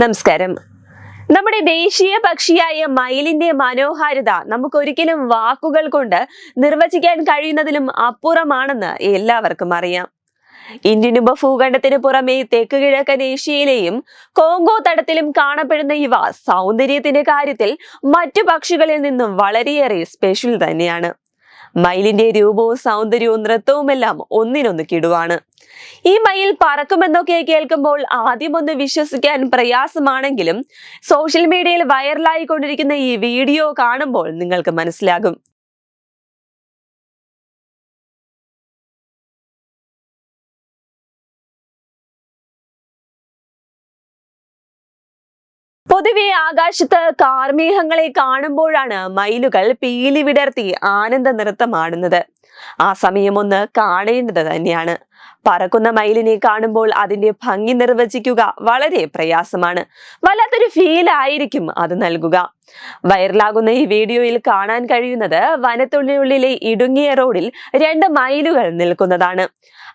നമസ്കാരം. നമ്മുടെ ദേശീയ പക്ഷിയായ മയിലിന്റെ മനോഹാരിത നമുക്ക് ഒരിക്കലും വാക്കുകൾ കൊണ്ട് നിർവചിക്കാൻ കഴിയുന്നതിലും അപ്പുറമാണെന്ന് എല്ലാവർക്കും അറിയാം. ഇന്ത്യൻ ഉപഭൂഖണ്ഡത്തിന് പുറമെ തെക്ക് കിഴക്കൻ ഏഷ്യയിലെയും കോങ്കോ തടത്തിലും കാണപ്പെടുന്ന ഇവ സൗന്ദര്യത്തിന്റെ കാര്യത്തിൽ മറ്റു പക്ഷികളിൽ നിന്നും വളരെയേറെ സ്പെഷ്യൽ തന്നെയാണ്. മയിലിന്റെ രൂപവും സൗന്ദര്യവും നൃത്തവുമെല്ലാം ഒന്നിനൊന്ന് കിടുവാണ്. ഈ മയിൽ പറക്കുമെന്നൊക്കെ കേൾക്കുമ്പോൾ ആദ്യമൊന്ന് വിശ്വസിക്കാൻ പ്രയാസമാണെങ്കിലും സോഷ്യൽ മീഡിയയിൽ വൈറലായി കൊണ്ടിരിക്കുന്ന ഈ വീഡിയോ കാണുമ്പോൾ നിങ്ങൾക്ക് മനസ്സിലാകും. പൊതുവെ ആകാശത്ത് കാർമേഹങ്ങളെ കാണുമ്പോഴാണ് മയിലുകൾ പീലി വിടർത്തി ആനന്ദ നൃത്തമാടുന്നത് ആ സമയം ഒന്ന് കാണേണ്ടത് തന്നെയാണ്. പറക്കുന്ന മയിലിനെ കാണുമ്പോൾ അതിന്റെ ഭംഗി നിർവചിക്കുക വളരെ പ്രയാസമാണ്. വല്ലാത്തൊരു ഫീൽ ആയിരിക്കും അത് നൽകുക. വൈറലാകുന്ന ഈ വീഡിയോയിൽ കാണാൻ കഴിയുന്നത് വനത്തുള്ളിനുള്ളിലെ ഇടുങ്ങിയ റോഡിൽ രണ്ട് മയിലുകൾ നിൽക്കുന്നതാണ്.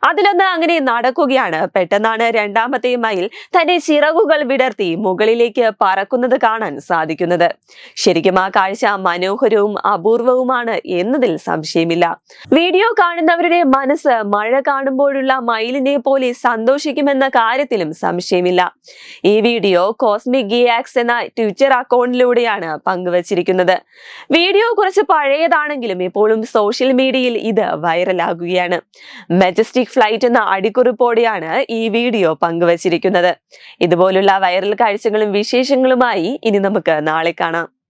അതിലൊന്ന് അങ്ങനെ നടക്കുകയാണ്. പെട്ടെന്നാണ് രണ്ടാമത്തെ മയിൽ തന്റെ ചിറകുകൾ വിടർത്തി മുകളിലേക്ക് പറക്കുന്നത് കാണാൻ സാധിക്കുന്നത്. ശരിക്കും ആ കാഴ്ച മനോഹരവും അപൂർവവുമാണ് എന്നതിൽ സംശയമില്ല. വീഡിയോ കാണുന്നവരുടെ മനസ്സ് മഴ കാണുമ്പോഴുള്ള മയിലിനെ പോലെ സന്തോഷിക്കുമെന്ന കാര്യത്തിലും സംശയമില്ല. ഈ വീഡിയോ കോസ്മിക് ഗിയാക്സ് എന്ന ട്വിറ്റർ അക്കൗണ്ടിലൂടെയാണ് പങ്കുവച്ചിരിക്കുന്നത്. വീഡിയോ കുറച്ച് പഴയതാണെങ്കിലും ഇപ്പോഴും സോഷ്യൽ മീഡിയയിൽ ഇത് വൈറലാകുകയാണ് മെജസ്റ്റിക് ഫ്ലൈറ്റ് എന്ന അടിക്കുറിപ്പോടെയാണ് ഈ വീഡിയോ പങ്കുവച്ചിരിക്കുന്നത്. ഇതുപോലുള്ള വൈറൽ കാഴ്ചകളും വിശേഷങ്ങളുമായി ഇനി നമുക്ക് നാളെ കാണാം.